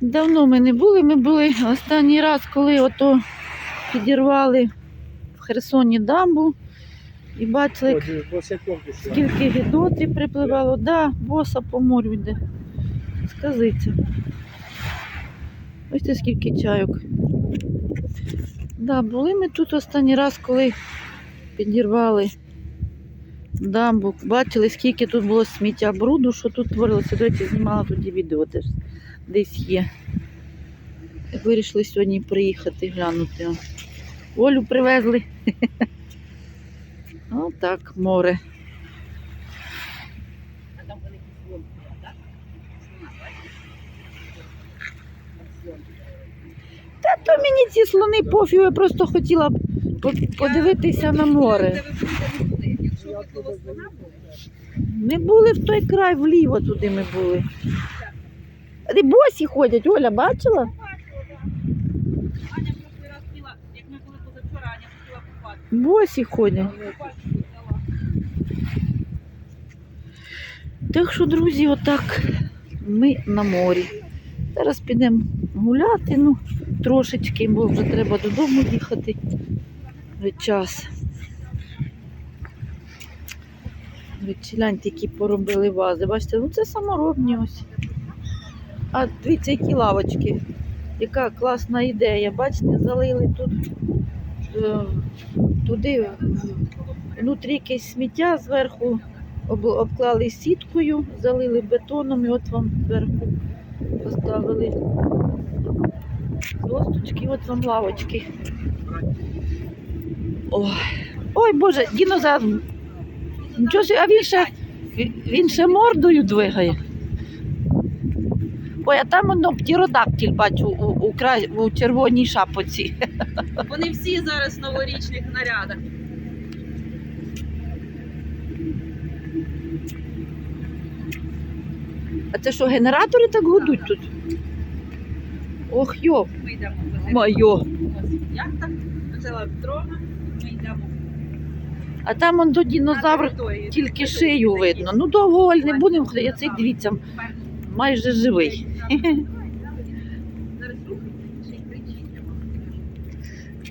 Давно ми не були. Ми були останній раз, коли ото підірвали в Херсоні дамбу і бачили, скільки гідотрів припливало. Да, боса по морю йде. Сказиться. Ось це скільки чайок. Да, були ми тут останній раз, коли підірвали дамбу. Бачили, скільки тут було сміття бруду, що тут творилося. До речі, знімала тоді відео теж десь є. Вирішили сьогодні приїхати глянути. Олю привезли. Отак, море. Та то мені ці слони пофігу, я просто хотіла по- подивитися на море. Якщо ви коло слона були, в той край, вліво туди ми були. Де босі ходять, Оля, бачила? Аня прошлий раз хотіла, як ми були позавчора, Аня хотіла купати. Босі ходять. Так що, друзі, отак ми на морі. Зараз підемо гуляти, ну, трошечки, бо вже треба додому їхати. Час. Речі, гляньте, які поробили вази. Бачите, ну це саморобні ось. А дивіться, які лавочки. Яка класна ідея. Бачите, залили тут е, туди внутрі якесь сміття зверху обклали сіткою, залили бетоном і от вам зверху поставили досточки, от вам лавочки. Ой, Ой Боже, дінозавр. Нічого, а він ще, він ще мордою двигає. Ой, а там воно птеродактиль бачу у, у, кра- у червоній шапоці. Вони всі зараз в новорічних нарядах. А це що, генератори так гудуть тут? Ох йо, Ми йдемо. майо. Ось яхта, це йдемо. А там он до динозавр тільки шию видно. Ну довго не будемо ходити, цей дивіться, майже живий.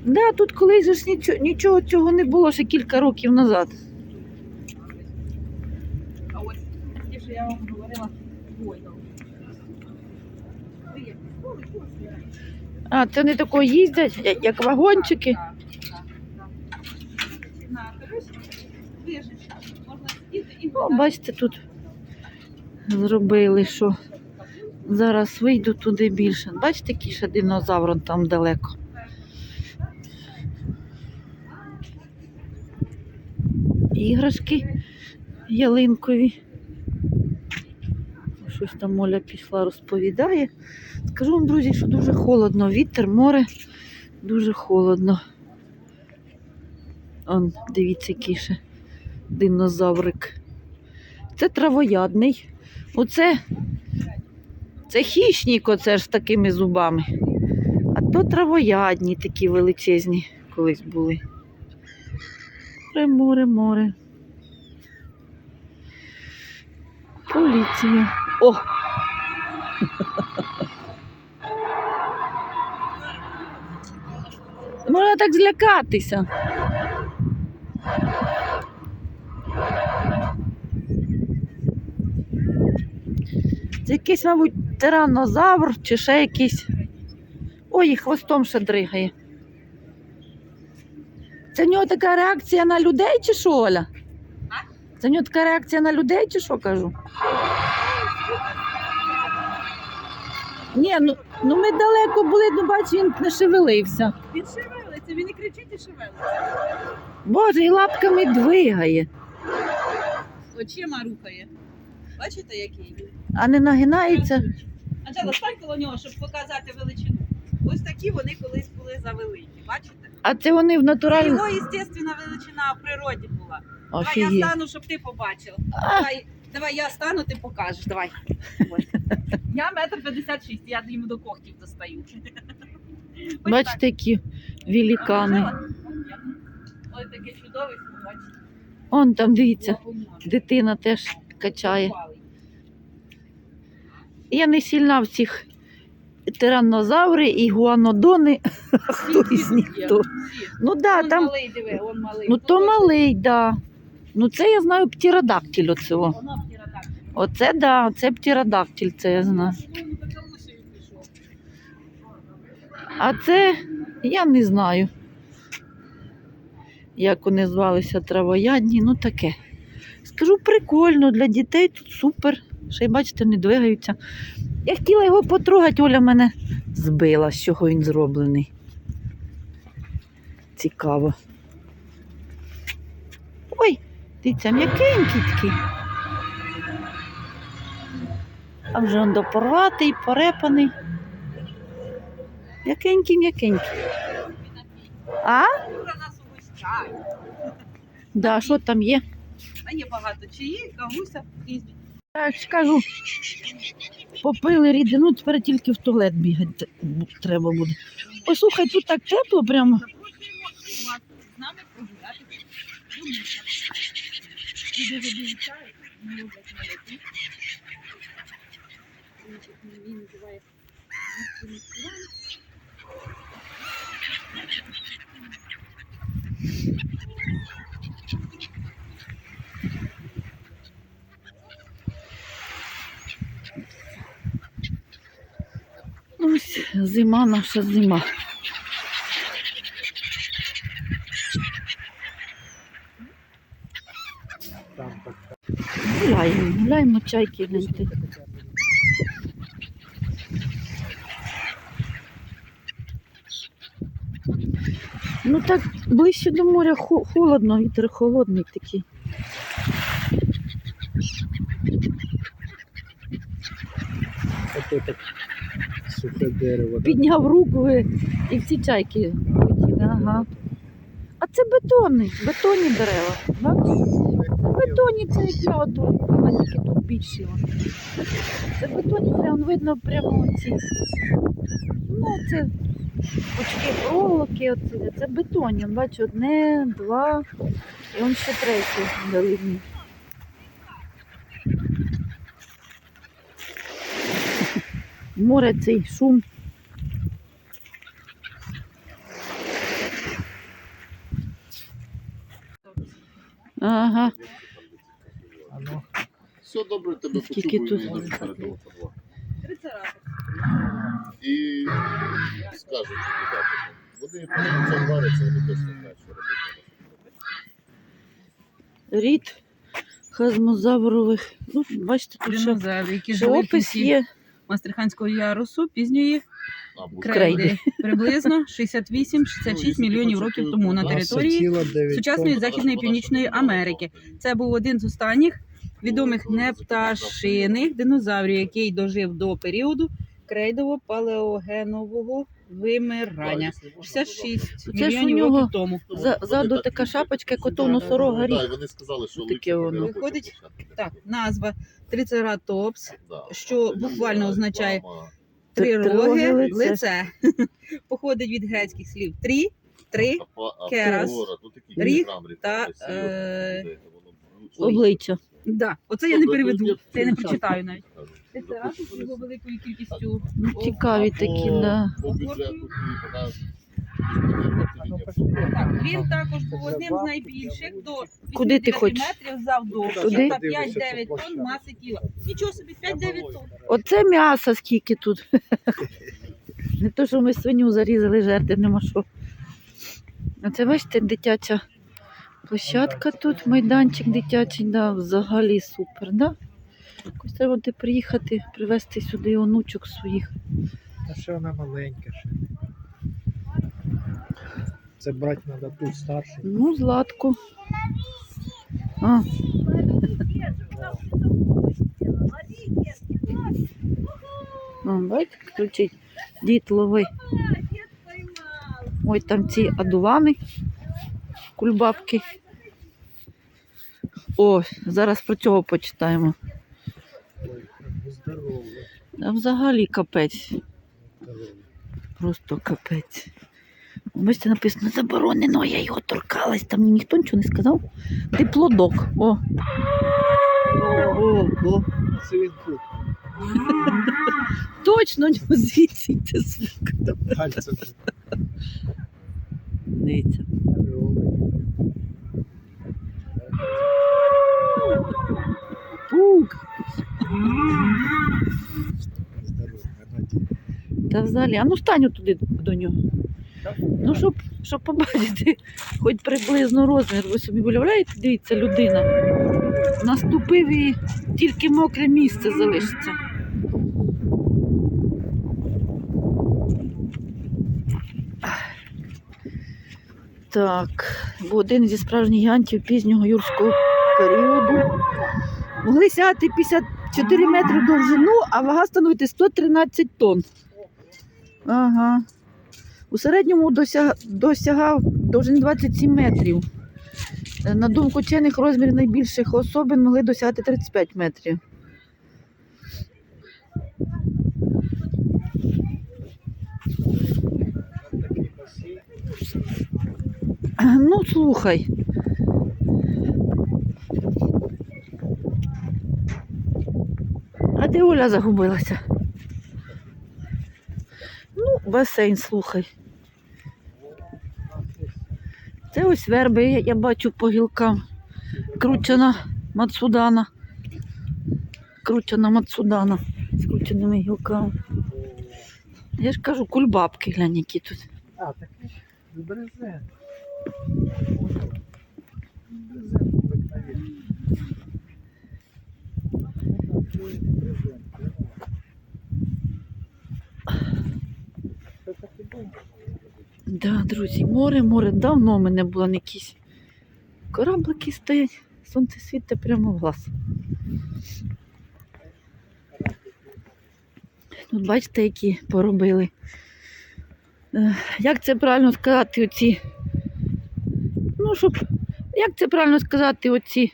Да, тут колись ж нічого, нічого цього не було ще кілька років назад. А ось ті, що я вам говорила. А, це не тако їздять, як вагончики. Можна сидіти і О, бачите, тут зробили, що зараз вийду туди більше. Бачите, який ще динозавр там далеко. Іграшки ялинкові. Щось там Оля пішла, розповідає. Скажу вам, друзі, що дуже холодно. Вітер, море, дуже холодно. Он, дивіться, який ще динозаврик. Це травоядний. Оце це хищник, оце ж з такими зубами. А то травоядні такі величезні колись були. Море, море, море. Поліція. О! Можна так злякатися. Це якийсь, мабуть, тиранозавр чи ще якийсь. Ой, і хвостом ще дригає. Це в нього така реакція на людей чи що, Оля? Це в нього така реакція на людей чи що кажу? Ні, ну, ну ми далеко були, ну бач, він не шевелився. Він шевелиться, він і кричить і шевелиться. Боже, і лапками двигає, Очима рухає. Бачите, який? а не нагинається. Анжела, стань коло нього, щоб показати величину. Ось такі вони колись були завеликі, бачите? А це вони в натуральному. Його естественна величина в природі була. Давай Офігеть. я стану, щоб ти побачив. Давай, давай я стану, ти покажеш. Давай. Ось. Я метр п'ятдесят шість, я йому до когтів достаю. Ось Бачите, які великани. Ось таке чудовисько, бачите. Он там, дивіться, дитина теж качає. Я не сильна в цих тираннозаври і гуанодони, хто із ніхто. Ну да, Он там, малий, диви, он малий. ну то малий, да. Ну це я знаю птеродактиль оцього. Оце да, це птеродактиль, це я знаю. Ну. А це я не знаю. Як вони звалися травоядні, ну таке. Скажу, прикольно, для дітей тут супер. Ще й бачите, не двигаються. Я хотіла його потрогати, Оля мене збила, з чого він зроблений. Цікаво. Ой, дивіться, м'якенький такий. А вже он допорватий, порепаний. М'якенький, м'якенький. А? Да, що там є? А є багато чиї, кавуся, різні. Так ж кажу, попили рідину, тепер тільки в туалет бігати треба буде. Ой, слухай, тут так тепло прямо. Запрошуємо вас з нами прогуляти. Думайте. Люди вибігають, не люблять Він називає Ось зима наша зима. Гуляємо, гуляємо, чайки гляньте. Ну так ближче до моря холодно, вітер холодний такий. Ото так сухе дерево. Підняв руку і- і всі чайки летіли. Ага. А це бетонні, бетонні дерева. Да? Бетонні це от вона тільки тут більші. Це бетонні, прям видно прямо ці. Ну, це очки проволоки, оці, це бетонні. Бачу, одне, два, і он ще третій далині. Море цей шум. Ага. Все добре, тебе Скільки тут? І скажуть тобі так. Вони потім варяться, вони точно знають, що робити. Рід хазмозаврових. Ну, бачите, тут ще, ще опис є. Мастриханського ярусу, пізньої крейди. Приблизно 68-66 мільйонів років тому на території сучасної. Західної Північної Америки. Це був один з останніх відомих непташиних динозаврів, який дожив до періоду крейдово-палеогенового вимирання. 66 Це ж у мільйонів нього років тому. За- ззаду така шапочка, як ото носорога ріг. Так, вони сказали, що Таке воно. не Виходить. Так, назва трицератопс, Да. що Це буквально означає три Три роги, лице. Походить від грецьких слів трі, три А керас, ну, ріг та, е, воно влучно. Обличчя. Да, оце я не переведу, це я не прочитаю навіть. Трицератопс запишу його великою кількістю. Ну, цікаві такі, да. ну. Так, він також був одним з найбільших до Куди ти 89 хочеш? метрів завдовжки Туди? та 5-9 тонн маси тіла. Нічого собі, 5-9 тонн. Оце м'ясо скільки тут. Не то, що ми свиню зарізали, жерти нема що. А це бачите, дитяча площадка тут, майданчик дитячий, да, взагалі супер, да? Якось треба буде приїхати, привезти сюди онучок своїх. А ще вона маленька ще. Це брати треба ту старшу. Ну, Златку. А, О, бачите, кричить, дід лови. Ой, там ці адувани, кульбабки. О, зараз про цього почитаємо. А взагалі капець. Просто капець. Бачите, написано заборонено, я його торкалась, там ніхто нічого не сказав. Диплодок. О. О, о, о. Це він тут. точно звідси йде звук. Дивіться. Та взагалі, а ну стань туди до нього. Ну, щоб, щоб побачити хоч приблизно розмір, ви собі уявляєте, дивіться, людина. Наступив і тільки мокре місце залишиться. Так, бо один зі справжніх гігантів пізнього юрського періоду могли сягати 54 метри довжину, а вага становити 113 тонн. Ага. У середньому досяг... досягав довжини 27 метрів. Е, На думку вчених, розмір найбільших особин могли досягати 35 метрів. Такий басейн. Ну, слухай. А де Оля загубилася? Ну, басейн, слухай. Це ось верби, я, я бачу по гілкам. Кручена Мацудана. Кручена Мацудана з крученими гілками. Я ж кажу, кульбабки, глянь, які тут. А, такий з Да, друзі, море, море. Давно в мене було не якісь кораблики стоять, сонце світить прямо в глаз. Тут бачите, які поробили. Як це правильно сказати, оці. Ну, щоб. Як це правильно сказати, оці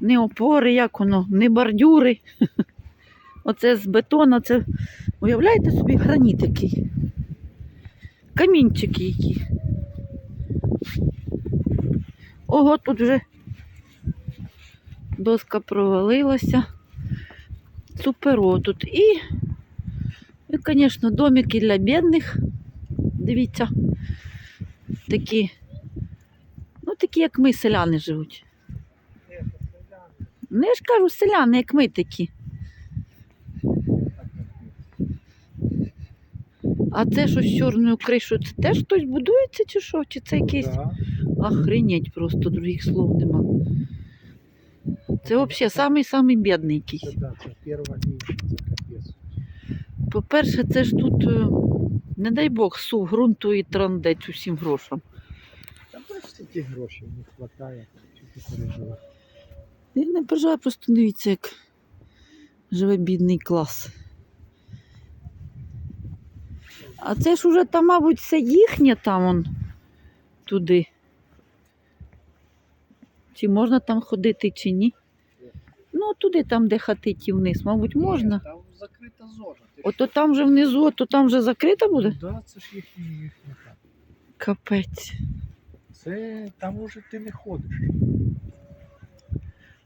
не опори, як воно, не бордюри. Оце з бетону, це. Уявляєте собі граніт який? Камінчики які. Ого, тут вже доска провалилася. Суперо тут. І, і, звісно, домики для бідних. Дивіться. Такі, такі, як ми, селяни живуть. Ну, я ж кажу, селяни, як ми такі. А це що з чорною кришою? Це теж хтось будується чи що? Чи це якийсь охренеть просто других слов нема. Це взагалі самий-самий бідний якийсь. По-перше, це ж тут, е, не дай Бог, сув ґрунту і трандець усім грошам. Та бачите, ті гроші не вистачає, чи ти переживаєш. Я не переживаю, просто дивіться, як живе бідний клас. А це ж уже там, мабуть, все їхнє там он туди. Чи можна там ходити, чи ні? Ну, туди, там, де хати ті вниз, мабуть, можна. Там закрита зона. Ото там же внизу, то там вже закрита буде? Ну, да, це ж їхні, їхня хата. Капець. Це там уже ти не ходиш.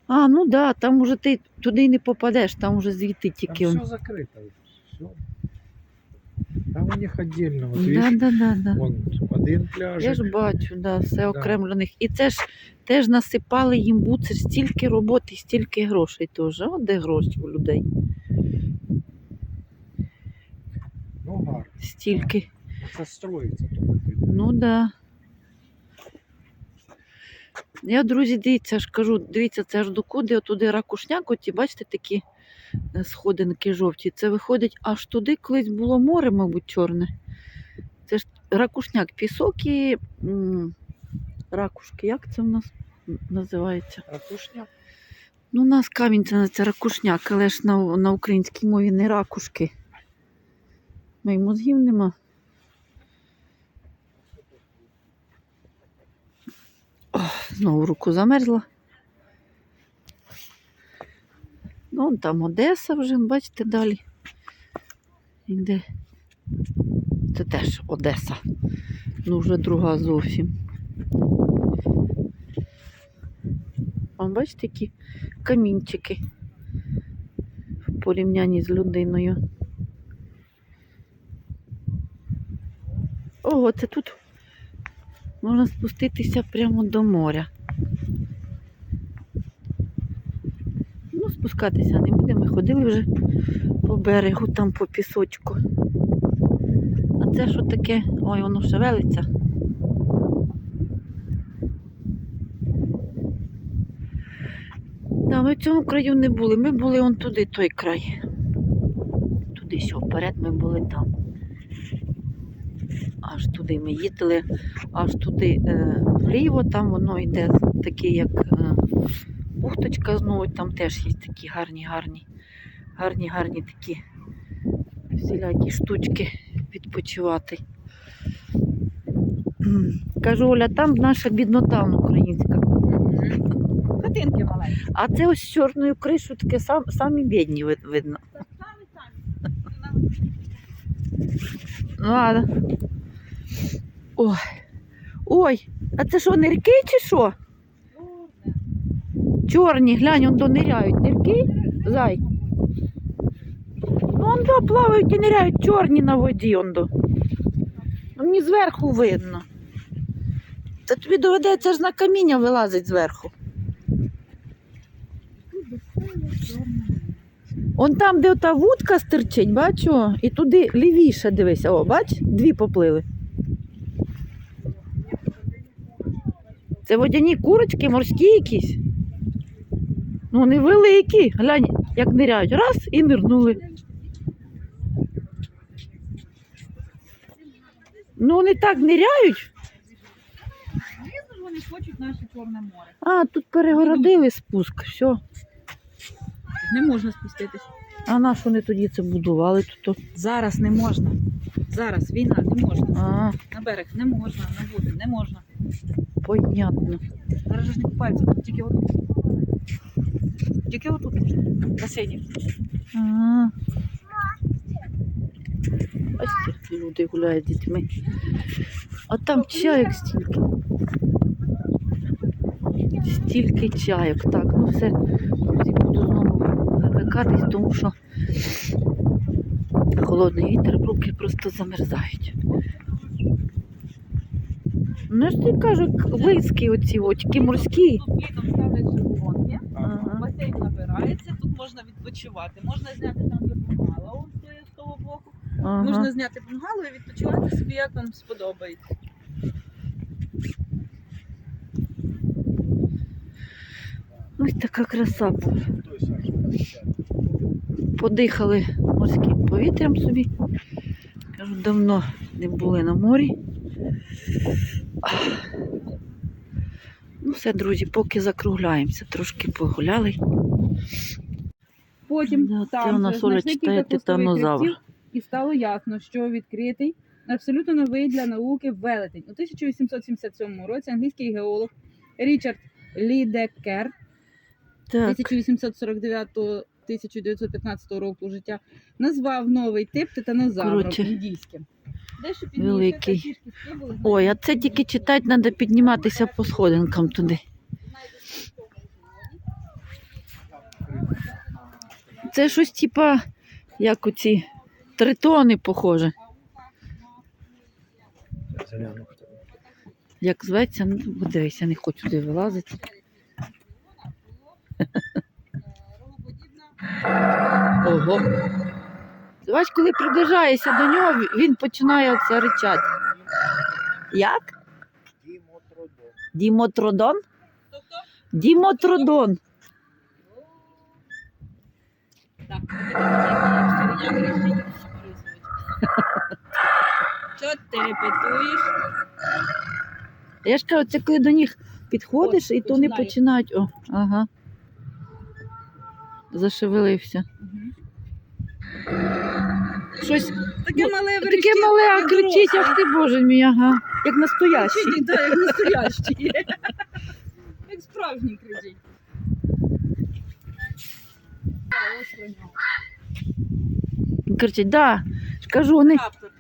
А, ну да, там уже ти туди не попадеш, там уже звідти тільки. он. все закрито. Все. Там у них отдельно. Вот, Да, да, да, да. вон один пляж. Я ж бачу, да, все Да. окремо для них. І це ж теж насипали їм буцер стільки роботи, стільки грошей теж. От де гроші у людей. Ну гарно. Стільки. Це строїться. Ну да. Я, друзі, дивіться, ж кажу, дивіться, це аж докуди, отуди ракушняк, оті, бачите, такі е, сходинки жовті. Це виходить аж туди, колись було море, мабуть, чорне. Це ж ракушняк, пісок і м, ракушки. Як це в нас називається? Ракушня. Ну, у нас камінь це називається ракушняк, але ж на, на українській мові не ракушки. Мої мозгів нема. Знову руку замерзла. Ну, там Одеса вже, бачите, далі. Іде. Це теж Одеса. Ну, вже друга зовсім. Вам бачите, які камінчики в порівнянні з людиною. Ого, це тут можна спуститися прямо до моря. Ну, спускатися не будемо. Ми ходили вже по берегу, там по пісочку. А це що таке? Ой, воно шевелиться. Да, ми в цьому краю не були. Ми були он туди, той край. Туди що вперед ми були там. Аж туди ми їздили, аж туди е, вліво, там воно йде таке, як е, бухточка знову, там теж є такі гарні, гарні, гарні, гарні такі всілякі штучки відпочивати. Кажу, Оля, там наша біднота українська. Хатинки маленькі. А це ось з чорною кришою таке сам, самі бідні вид- видно. Самі самі. Ну, ладно. Ой. Ой, а це що, нирки чи що? Чорні, глянь, он дониряють. Нирки? Зай. Ну, он до плавають і ниряють чорні на воді. Он до. Ну, мені зверху видно. Та тобі доведеться ж на каміння вилазить зверху. Он там, де ота вудка стирчить, бачу, і туди лівіше дивися. О, бач, дві поплили. Це водяні курочки, морські якісь. Ну, вони великі. Глянь, як ниряють. Раз і нирнули. Ну, вони так ниряють. Вони хочуть наше Чорне море. А, тут перегородили спуск, все. Не можна спуститись. А на що вони тоді це будували тут? Зараз не можна. Зараз війна, не можна. А, На берег не можна, на воду не можна. Понятно. Зараз ж не купаються, тут тільки отут. Тільки отут. В басейні. А. Бачите, люди гуляють з дітьми. А там чайок стільки. Стільки чайок. Так, ну все. Друзі, буду знову вимикатись, тому що холодний вітер, руки просто замерзають. Ну, ж тобі кажу, близькі оці, от, тільки морські. Тут літом ставлять. Ага. Басейн набирається, тут можна відпочивати. Можна зняти там бунгало з того боку. Ага. Можна зняти бунгало і відпочивати собі, як вам сподобається. Ось така краса. Подихали морським повітрям собі. Кажу, давно не були на морі. Ну все, друзі, поки закругляємося, трошки погуляли. Потім Да, це там у нас Оля читає титанозавр. І стало ясно, що відкритий абсолютно новий для науки велетень. У 1877 році англійський геолог Річард Лідекер 1849-1915 року життя назвав новий тип титанозавра Коротше, індійським. Великий. ой, а це тільки читати треба підніматися по сходинкам туди. Це щось типа, як оці тритони, похоже. Як зветься, ну подивись, я не хочу туди вилазити. Ого. Бач, коли приближаєшся до нього, він починає оце ричати. Як? Дімотродон? Тобто, Дімотродон. так, Що ти репетуєш? Я ж кажу, це коли до них підходиш, Ось, і то вони починають. О, ага. Зашевелився. Щось Таке мале таке верещить, мале, а кричить, ах ти боже мій, ага. Як настоящий. Кричить, да, як настоящий. Як справжній кричить. Ось про кричить, да. ж Кажу, вони Раптор.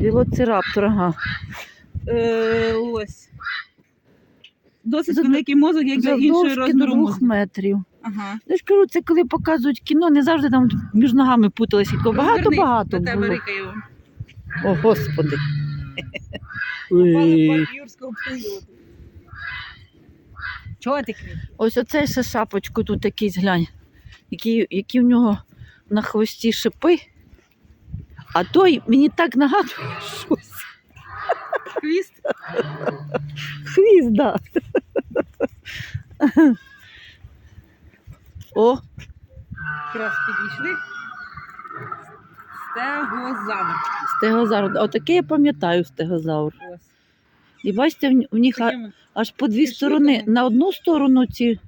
велоцираптор, ага. Е, ось. Досить За- великий мозок, як для іншої Завдовжки двох метрів. Ага. Я ж кажу, це коли показують кіно, не завжди там між ногами путалися. Багато-багато було. О, господи. Попали Ой. юрського періоду. Чого ти? Ось оцей ще шапочку тут якийсь глянь. Які, які в нього на хвості шипи. А той мені так нагадує щось. Хвіст? Хвіст, да. О, Якраз підійшли. Стегозавр. стегозавр. Отаке я пам'ятаю стегозавр. Ось. І бачите, в них а- аж по дві Пішли сторони. тому. На одну сторону ці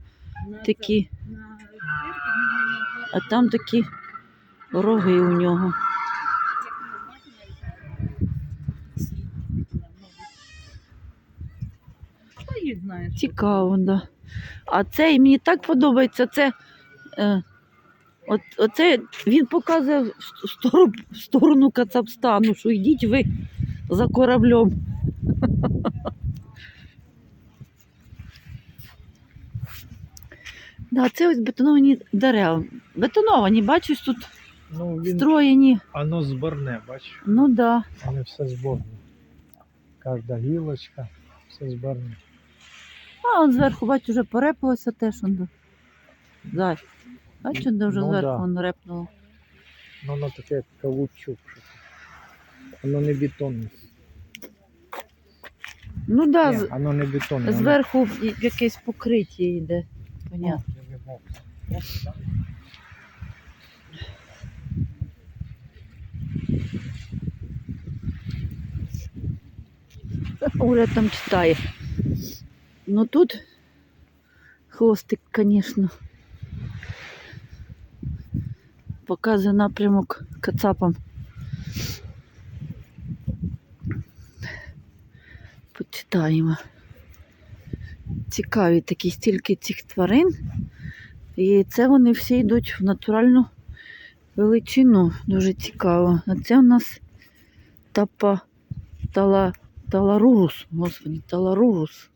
на такі, це, на а там такі роги у нього. Що їх знаєш? Цікаво, да. А цей мені так подобається. Це, от, оце він показує в сторону, Кацапстану, що йдіть ви за кораблем. Да, це ось бетоновані дерева. Бетоновані, бачиш, тут Ну, він, встроєні. оно зборне, бачиш? Ну да. Вони все зборне. Кожна гілочка, все зборне. А он зверху, бачу, вже порепалося теж. Зай. Бачу, де вже Ну зверху да. воно репнуло. Ну, воно таке як каучук. Воно не бетонне. Ну да, Ні, з- воно не бетонне. зверху і- якесь покриття йде. Понятно. Ну? Оля там читає. Ну тут хвостик, звісно. Показує напрямок кацапам. Почитаємо. Цікаві такі стільки цих тварин. І це вони всі йдуть в натуральну величину. Дуже цікаво. А це у нас тапа тала Таларурус, господи, Таларурус.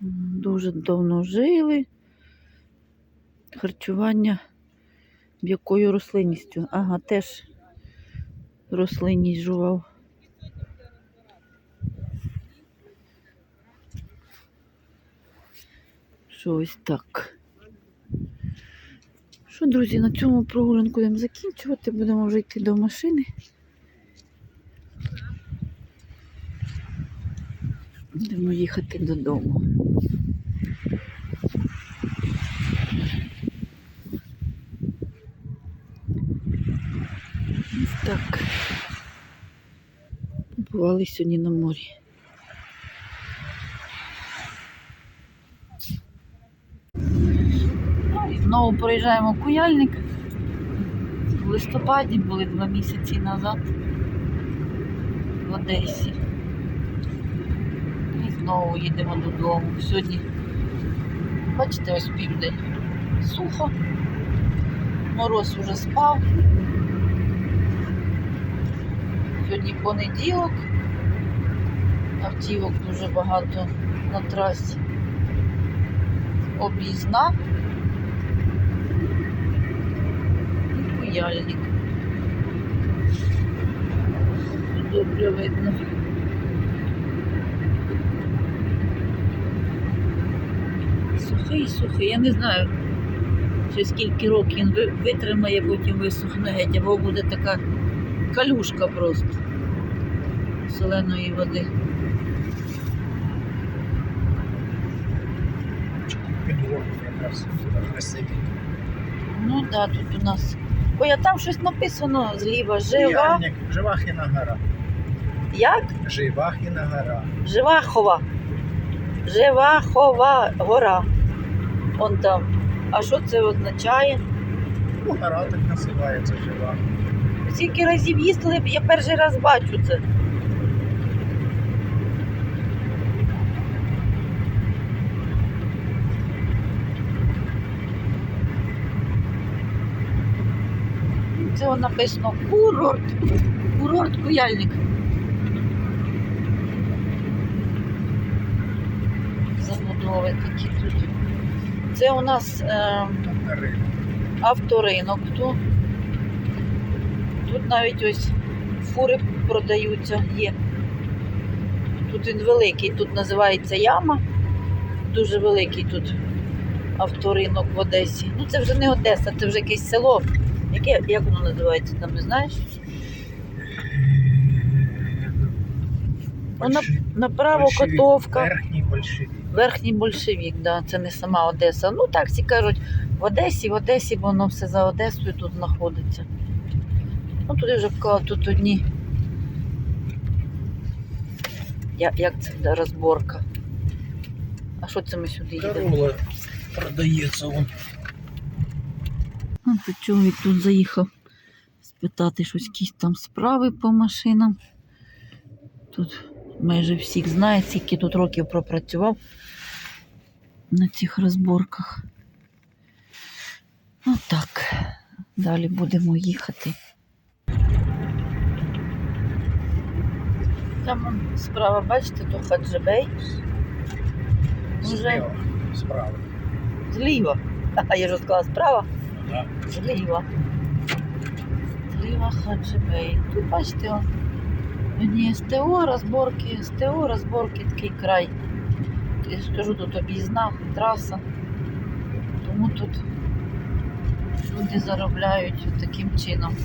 Дуже давно жили. Харчування якою рослинністю? Ага, теж рослинність жував. Що ось так. Що, друзі, на цьому прогулянку будемо закінчувати. Будемо вже йти до машини. Будемо їхати додому. Ось так. Бували сьогодні на морі. Знову проїжджаємо в Куяльник. В листопаді були два місяці назад в Одесі. І знову їдемо додому. Сьогодні, бачите, ось південь. Сухо. Мороз уже спав. Сьогодні понеділок. Автівок дуже багато на трасі. Об'їзна. І куяльник. Добре видно. Сухий, сухий. Я не знаю, чи скільки років він витримає, потім висохне геть, або буде така калюшка просто соленої води. Підводні якраз красиві. Ну так, да, тут у нас. Ой, а там щось написано зліва. Жива. Куяльник, Живахіна гора. Як? Живахіна гора. Живахова. Живахова гора. Он там. А що це означає? Ну, гора так називається жива. Скільки разів їздили, я перший раз бачу це. Це написано курорт. Курорт Куяльник. Забудови такі тут. Це у нас е, авторинок тут. Тут навіть ось фури продаються, є. Тут він великий, тут називається яма. Дуже великий тут авторинок в Одесі. Ну це вже не Одеса, це вже якесь село. Яке, як воно називається, там не знаєш? Ну, на- Направо Большевик. Котовка. Верхний большевик. Верхній большевік, да, це не сама Одеса. Ну так всі кажуть, в Одесі, в Одесі, бо воно все за Одесою тут знаходиться. Ну туди вже вклав тут одні. Я, як це да, розборка? А що це ми сюди їдемо? Корола продається он. А, то чоловік тут заїхав спитати щось, якісь там справи по машинам. Тут майже всіх знає, скільки тут років пропрацював на цих розборках. Ну так, далі будемо їхати. Там справа, бачите, то Хаджибей. Вже справа. зліва. А я ж сказала справа. Да. Зліва. Зліва Хаджибей. Тут бачите, он, одні СТО, розборки, СТО, розборки, такий край. Я ж кажу, тут об'їзна траса. Тому тут люди заробляють таким чином.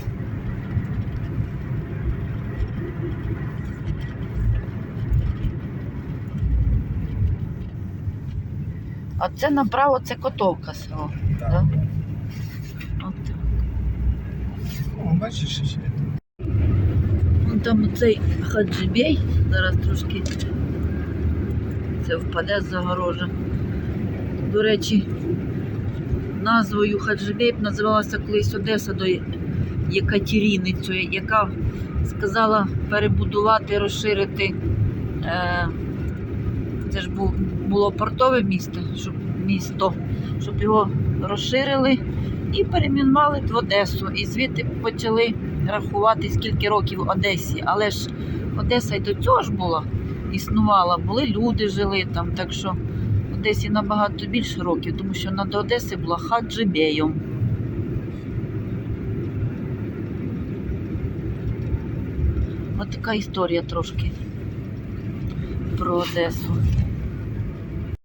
А це направо це котовка село. Да. Да? От так. О, бачиш, ще. Вон там оцей хаджибей, зараз трошки це впаде з загорожа. До речі, назвою Хаджибей називалася колись Одеса до Єкатеріни, яка сказала перебудувати, розширити. Е, це ж було портове місто, щоб, місто, щоб його розширили і перейменували в Одесу. І звідти почали рахувати, скільки років Одесі. Але ж Одеса й до цього ж була, існувала, були люди жили там. Так що в Одесі набагато більше років, тому що над Одеси була Хаджибеєм. Ось така історія трошки про Одесу.